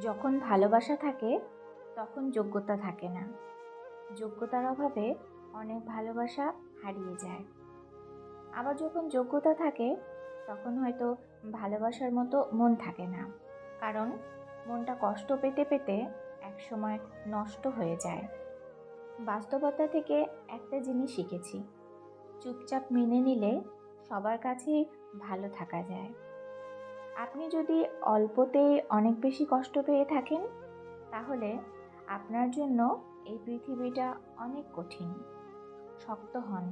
যখন ভালোবাসা থাকে, তখন যোগ্যতা থাকে না। যোগ্যতার অভাবে অনেক ভালোবাসা হারিয়ে যায়। আবার যখন যোগ্যতা থাকে, তখন হয়তো ভালোবাসার মতো মন থাকে না। কারণ মনটা কষ্ট পেতে পেতে একসময় নষ্ট হয়ে যায়। বাস্তবতা থেকে একটা জিনিস শিখেছি। চুপচাপ মেনে নিলে সবার কাছেই ভালো থাকা যায়। আপনি যদি অল্পতেই অনেক বেশি কষ্ট পেয়ে থাকেন, তাহলে আপনার জন্য এই পৃথিবীটা অনেক কঠিন, শক্ত হন।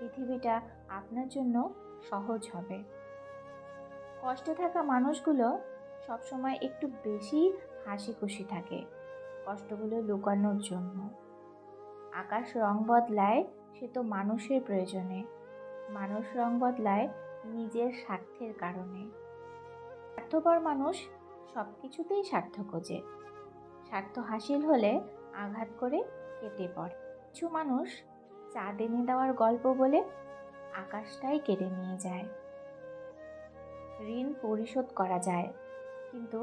পৃথিবীটা আপনার জন্য সহজ হবে। কষ্টে থাকা মানুষগুলো সবসময় একটু বেশি হাসি খুশি থাকে কষ্টগুলো লুকানোর জন্য। আকাশ রং বদলায়, সে তো মানুষের প্রয়োজনে। মানুষ রং বদলায় নিজের স্বার্থের কারণে। স্বার্থপর মানুষ সব কিছুতেই স্বার্থ খোঁজে। স্বার্থ হাসিল হলে আঘাত করে কেটে পড়ে। কিছু মানুষ চাঁদ এনে দেওয়ার গল্প বলে আকাশটাই কেড়ে নিয়ে যায়। ঋণ পরিশোধ করা যায়, কিন্তু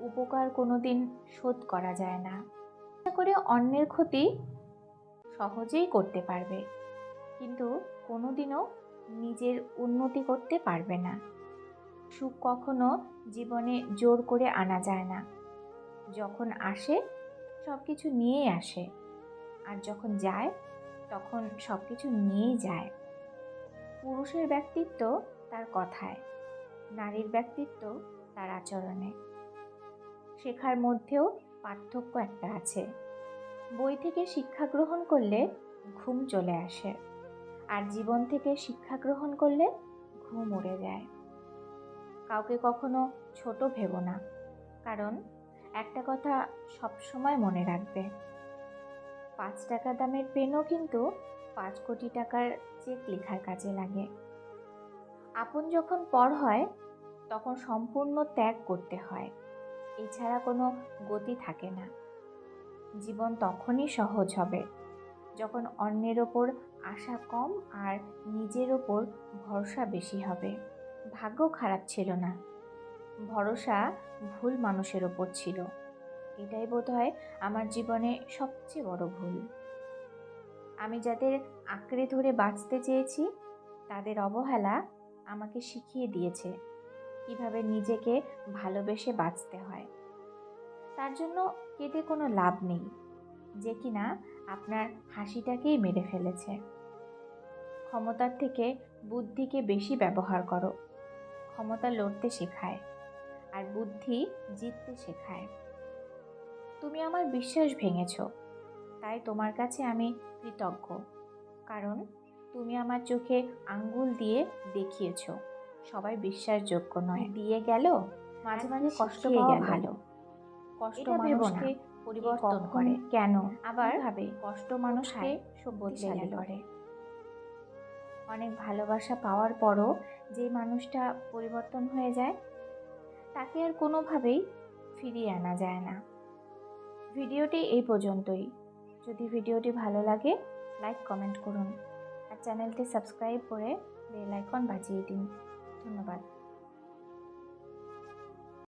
উপকার কোনোদিন শোধ করা যায় না। করে অন্যের ক্ষতি সহজেই করতে পারবে, কিন্তু কোনোদিনও নিজের উন্নতি করতে পারবে না। সুখ কখনো জীবনে জোর করে আনা যায় না। যখন আসে সব কিছু নিয়েই আসে। আর যখন যায়, তখন সব কিছু নিয়েই যায়। পুরুষের ব্যক্তিত্ব তার কথায়, নারীর ব্যক্তিত্ব তার আচরণে। শেখার মধ্যেও পার্থক্য একটা আছে। বই থেকে শিক্ষা গ্রহণ করলে ঘুম চলে আসে। আর জীবন থেকে শিক্ষা গ্রহণ করলে ঘুম উড়ে যায়। কাউকে কখনো ছোট ভেবো না। কারণ একটা কথা সবসময় মনে রাখবে। পাঁচ টাকা দামের পেনও কিন্তু পাঁচ কোটি টাকার চেক লেখার কাজে লাগে। আপন যখন পর হয়, তখন সম্পূর্ণ ত্যাগ করতে হয়। এছাড়া কোনো গতি থাকে না। জীবন তখনই সহজ হবে, যখন অন্যের ওপর আশা কম আর নিজের ওপর ভরসা বেশি হবে। ভাগ্য খারাপ ছিল না। ভরসা ভুল মানুষের ওপর ছিল। এটাই বোধ হয় আমার জীবনে সবচেয়ে বড় ভুল। আমি যাদের আঁকড়ে ধরে বাঁচতে চেয়েছি, তাদের অবহেলা আমাকে শিখিয়ে দিয়েছে কীভাবে নিজেকে ভালোবেসে বাঁচতে হয়। তার জন্য কেটে কোনো লাভ নেই, যে কিনা আপনার হাসিটাকেই মেরে ফেলেছে। ক্ষমতার থেকে বুদ্ধিকে বেশি ব্যবহার করো। ক্ষমতা লড়তে শেখায় আর বুদ্ধি জিততে শেখায়। তুমি আমার বিশ্বাস ভেঙেছ তাই তোমার কাছে আমি কৃতজ্ঞ। কারণ তুমি আমার চোখে আঙ্গুল দিয়ে দেখিয়েছ সবাই বিশ্বাসযোগ্য নয়। দিয়ে গেল মাঝে মাঝে কষ্ট পাওয়া ভালো। কষ্ট মানুষকে পরিবর্তন করে। কেন আবার ভাবে কষ্ট মানুষকে শক্তিশালী করে অনেক ভালোবাসা পাওয়ার পরও যে মানুষটা পরিবর্তন হয়ে যায়, তাকে আর কোনোভাবেই ফিরিয়ে আনা যায় না। ভিডিওটি এই পর্যন্তই। যদি ভিডিওটি ভালো লাগে, লাইক, কমেন্ট করুন। আর চ্যানেলটি সাবস্ক্রাইব করে বেল আইকন বাজিয়ে দিন। ধন্যবাদ।